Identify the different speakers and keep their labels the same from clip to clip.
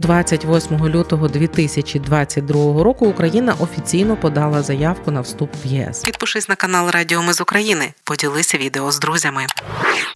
Speaker 1: 28 лютого 2022 року Україна офіційно подала заявку на вступ в ЄС. Підпишись на канал Радіо Ми з України. Поділися відео з друзями.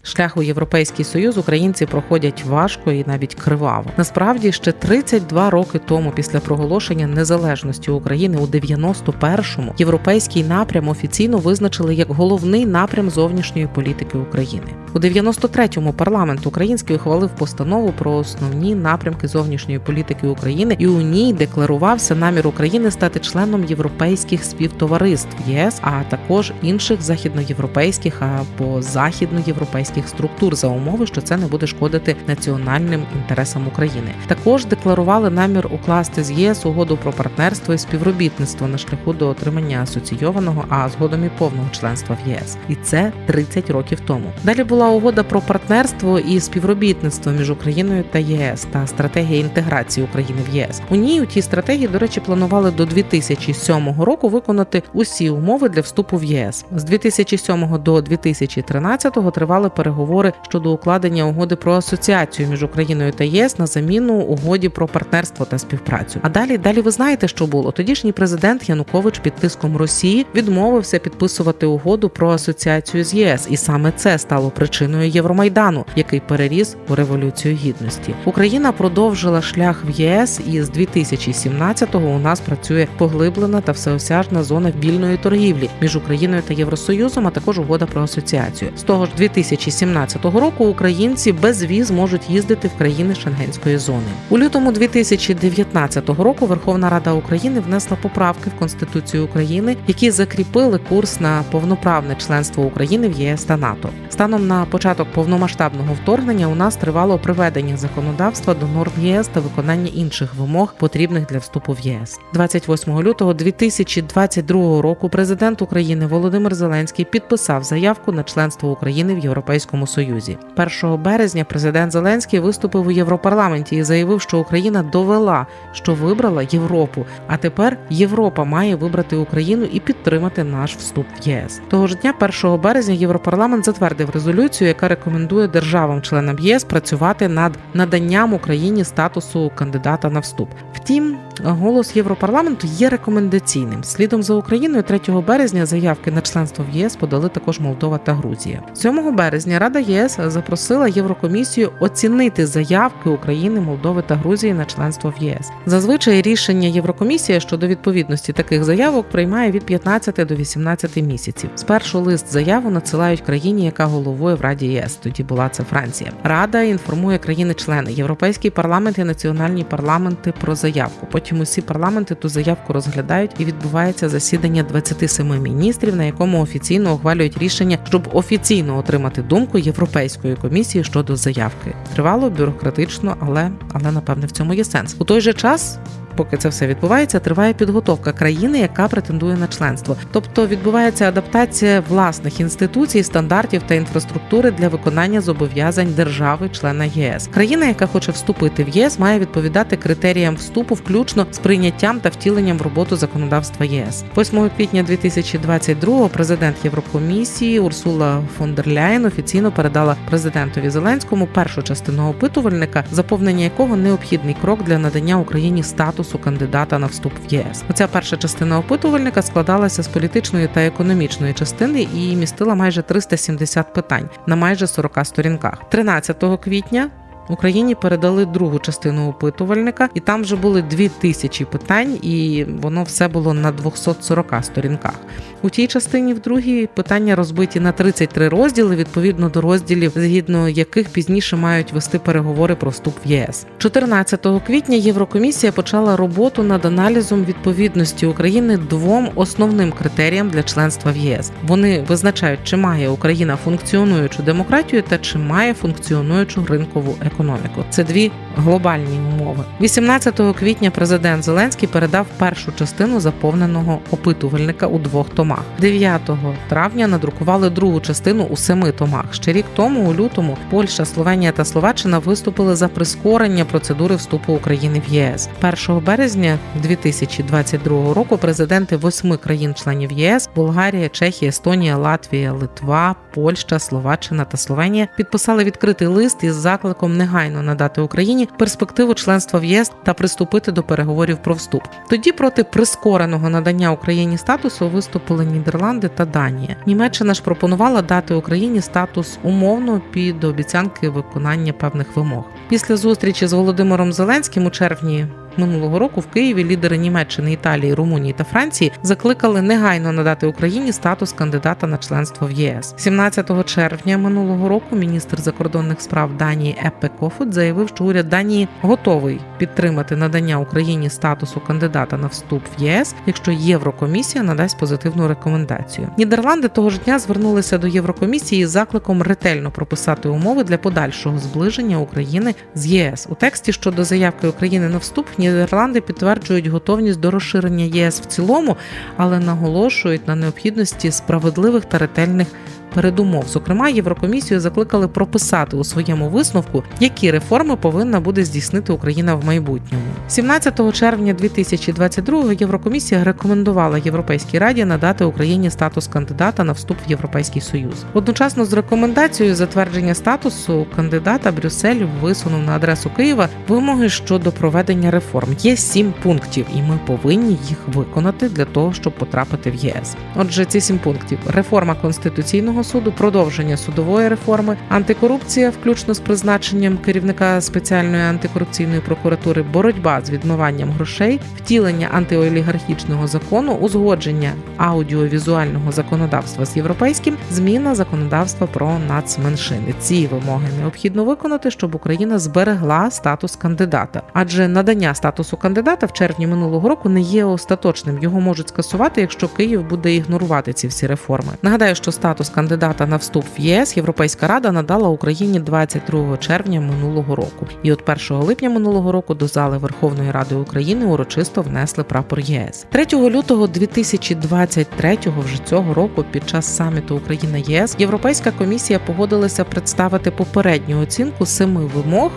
Speaker 1: Шлях у Європейський Союз українці проходять важко і навіть криваво. Насправді ще 32 роки тому, після проголошення незалежності України у 91-му, європейський напрям офіційно визначили як головний напрям зовнішньої політики України. У 93-му парламент український ухвалив постанову про основні напрямки зовнішньої політики України, і у ній декларувався намір України стати членом європейських співтовариств ЄС, а також інших західноєвропейських або західноєвропейських структур за умови, що це не буде шкодити національним інтересам України. Також декларували намір укласти з ЄС угоду про партнерство і співробітництво на шляху до отримання асоційованого, а згодом і повного членства в ЄС. І це 30 років тому. Далі була угода про партнерство і співробітництво між Україною та ЄС та стратегія інтеграції України в єС. У ній у тій стратегії, до речі, планували до 2007 року виконати усі умови для вступу в ЄС. З 2007 до 2013 тривали переговори щодо укладення угоди про асоціацію між Україною та ЄС на заміну угоді про партнерство та співпрацю. А далі далі ви знаєте, що було тодішній президент Янукович під тиском Росії відмовився підписувати угоду про асоціацію з ЄС, і саме це стало причиною Євромайдану, який переріс у революцію гідності. Україна продовжила шлях в ЄС, і з 2017-го у нас працює поглиблена та всеосяжна зона вільної торгівлі між Україною та Євросоюзом, а також угода про асоціацію. З того ж 2017 року українці без віз можуть їздити в країни Шенгенської зони. У лютому 2019 року Верховна Рада України внесла поправки в Конституцію України, які закріпили курс на повноправне членство України в ЄС та НАТО. Станом на початок повномасштабного вторгнення у нас тривало приведення законодавства до норм ЄС та виконання інших вимог, потрібних для вступу в ЄС. 28 лютого 2022 року президент України Володимир Зеленський підписав заявку на членство України в Європейському Союзі. 1 березня президент Зеленський виступив у Європарламенті і заявив, що Україна довела, що вибрала Європу. А тепер Європа має вибрати Україну і підтримати наш вступ в ЄС. Того ж дня, 1 березня, Європарламент затвердив резолюцію, яка рекомендує державам-членам ЄС працювати над наданням Україні статусу кандидата на вступ. Втім, голос Європарламенту є рекомендаційним. Слідом за Україною 3 березня заявки на членство в ЄС подали також Молдова та Грузія. 7 березня Рада ЄС запросила Єврокомісію оцінити заявки України, Молдови та Грузії на членство в ЄС. Зазвичай рішення Єврокомісія щодо відповідності таких заявок приймає від 15 до 18 місяців. Спершу лист заяву надсилають країні, яка головує в Раді ЄС. Тоді була це Франція. Рада інформує країни-члени, Європейський парламент і національні парламенти про заявку. Потім усі парламенти ту заявку розглядають і відбувається засідання 27 міністрів, на якому офіційно ухвалюють рішення, щоб офіційно отримати думку Європейської комісії щодо заявки. Тривало бюрократично, але але напевне в цьому є сенс. У той же час. Поки це все відбувається, триває підготовка країни, яка претендує на членство. Тобто відбувається адаптація власних інституцій, стандартів та інфраструктури для виконання зобов'язань держави-члена ЄС. Країна, яка хоче вступити в ЄС, має відповідати критеріям вступу, включно з прийняттям та втіленням в роботу законодавства ЄС. 8 квітня 2022 президент Єврокомісії Урсула фон дер Ляєн офіційно передала президентові Зеленському першу частину опитувальника, заповнення якого необхідний крок для надання Україні статусу кандидата на вступ в ЄС. Оця перша частина опитувальника складалася з політичної та економічної частини і містила майже 370 питань на майже 40 сторінках. 13 квітня Україні передали другу частину опитувальника, і там вже були дві тисячі питань, і воно все було на 240 сторінках. У тій частині в другій питання розбиті на 33 розділи відповідно до розділів, згідно яких пізніше мають вести переговори про вступ в ЄС. 14 квітня Єврокомісія почала роботу над аналізом відповідності України двом основним критеріям для членства в ЄС. Вони визначають, чи має Україна функціонуючу демократію та чи має функціонуючу ринкову економіку економіку. Це дві глобальні умови. 18 квітня президент Зеленський передав першу частину заповненого опитувальника у двох томах. 9 травня надрукували другу частину у семи томах. Ще рік тому, у лютому, Польща, Словенія та Словаччина виступили за прискорення процедури вступу України в ЄС. 1 березня 2022 року президенти восьми країн-членів ЄС Болгарія, Чехія, Естонія, Латвія, Литва, Польща, Словаччина та Словенія підписали відкритий лист із закликом негайно надати Україні перспективу членства в ЄС та приступити до переговорів про вступ. Тоді проти прискореного надання Україні статусу виступили Нідерланди та Данія. Німеччина ж пропонувала дати Україні статус умовно під обіцянки виконання певних вимог. Після зустрічі з Володимиром Зеленським у червні. Минулого року в Києві лідери Німеччини, Італії, Румунії та Франції закликали негайно надати Україні статус кандидата на членство в ЄС. 17 червня минулого року міністр закордонних справ Данії Еппе Кофут заявив, що уряд Данії готовий підтримати надання Україні статусу кандидата на вступ в ЄС, якщо Єврокомісія надасть позитивну рекомендацію. Нідерланди того ж дня звернулися до Єврокомісії з закликом ретельно прописати умови для подальшого зближення України з ЄС. У тексті щодо заявки України на вступ Нідерланди підтверджують готовність до розширення ЄС в цілому, але наголошують на необхідності справедливих та ретельних передумов. Зокрема, Єврокомісію закликали прописати у своєму висновку, які реформи повинна буде здійснити Україна в майбутньому. 17 червня 2022 Єврокомісія рекомендувала Європейській раді надати Україні статус кандидата на вступ в Європейський Союз. Одночасно з рекомендацією затвердження статусу кандидата Брюссель висунув на адресу Києва вимоги щодо проведення реформ. Є сім пунктів, і ми повинні їх виконати для того, щоб потрапити в ЄС. Отже, ці сім пунктів: реформа конституційного суду, продовження судової реформи, антикорупція, включно з призначенням керівника спеціальної антикорупційної прокуратури, боротьба з відмиванням грошей, втілення антиолігархічного закону, узгодження аудіовізуального законодавства з європейським, зміна законодавства про нацменшини. Ці вимоги необхідно виконати, щоб Україна зберегла статус кандидата, адже надання статусу кандидата в червні минулого року не є остаточним. Його можуть скасувати, якщо Київ буде ігнорувати ці всі реформи. Нагадаю, що статус кандидата на вступ в ЄС Європейська рада надала Україні 22 червня минулого року, і от 1 липня минулого року до зали Верховної Ради України урочисто внесли прапор ЄС. 3 лютого 2023 вже цього року, під час саміту Україна ЄС, Європейська комісія погодилася представити попередню оцінку семи вимог.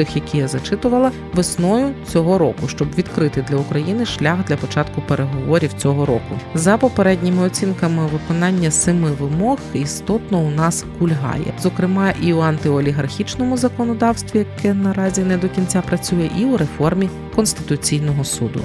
Speaker 1: Тих, які я зачитувала весною цього року, щоб відкрити для України шлях для початку переговорів цього року. За попередніми оцінками виконання семи вимог істотно у нас кульгає, зокрема і у антиолігархічному законодавстві, яке наразі не до кінця працює, і у реформі конституційного суду.